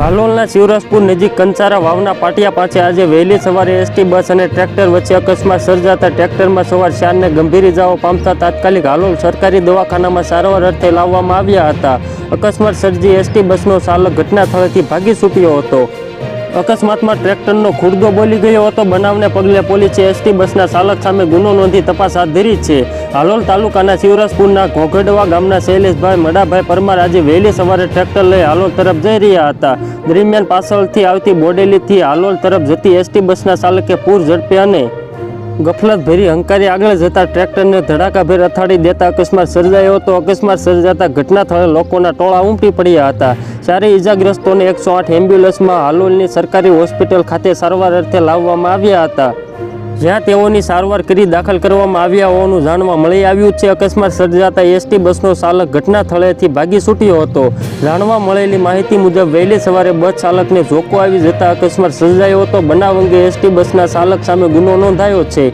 હાલોલના શિવરાજપુર નજીક કંચારા વાવના પાટિયા પાસે આજે વહેલી સવારે એસટી બસ અને ટ્રેક્ટર વચ્ચે અકસ્માત સર્જાતા ટ્રેક્ટરમાં સવાર ચારને ગંભીર ઇજાઓ પામતા તાત્કાલિક હાલોલ સરકારી દવાખાનામાં સારવાર અર્થે લાવવામાં આવ્યા હતા. અકસ્માત સર્જી એસટી બસનો ચાલક ઘટના સ્થળેથી ભાગી છૂટ્યો હતો. અકસ્માતમાં ટ્રેક્ટરનો ખુરદો બોલી ગયો હતો. બનાવને પગલે પોલીસે એસટી બસના ચાલક સામે ગુનો નોંધી તપાસ હાથ ધરી છે. હાલોલ તાલુકાના શિવરાજપુરના ઘોઘડવા ગામના શૈલેષભાઈ મડાભાઈ પરમાર આજે વહેલી સવારે ટ્રેક્ટર લઈ હાલોલ તરફ જઈ રહ્યા હતા. દરમિયાન પાછળથી આવતી બોડેલીથી હાલોલ તરફ જતી એસટી બસના ચાલકે પૂર ઝડપે અને ગફલત ભરી હંકારી આગળ જતા ટ્રેક્ટરને ધડાકાભેર અથાડી દેતા અકસ્માત સર્જાયો હતો. અકસ્માત સર્જાતા ઘટના સ્થળે લોકોના ટોળા ઉમટી પડ્યા હતા. ચારે ઇજાગ્રસ્તોને એકસો આઠ એમ્બ્યુલન્સમાં હાલોલની સરકારી હોસ્પિટલ ખાતે સારવાર અર્થે લાવવામાં આવ્યા હતા. જ્યાં તેઓની સારવાર કરી દાખલ કરવામાં આવ્યા હોવાનું જાણવા મળી આવ્યું છે. અકસ્માત સર્જાતા એસટી બસનો ચાલક ઘટના સ્થળેથી ભાગી છૂટ્યો હતો. જાણવા મળેલી માહિતી મુજબ, વહેલી સવારે બસ ચાલકને ઝોકો આવી જતા અકસ્માત સર્જાયો હતો. બનાવ અંગે એસટી બસના ચાલક સામે ગુનો નોંધાયો છે.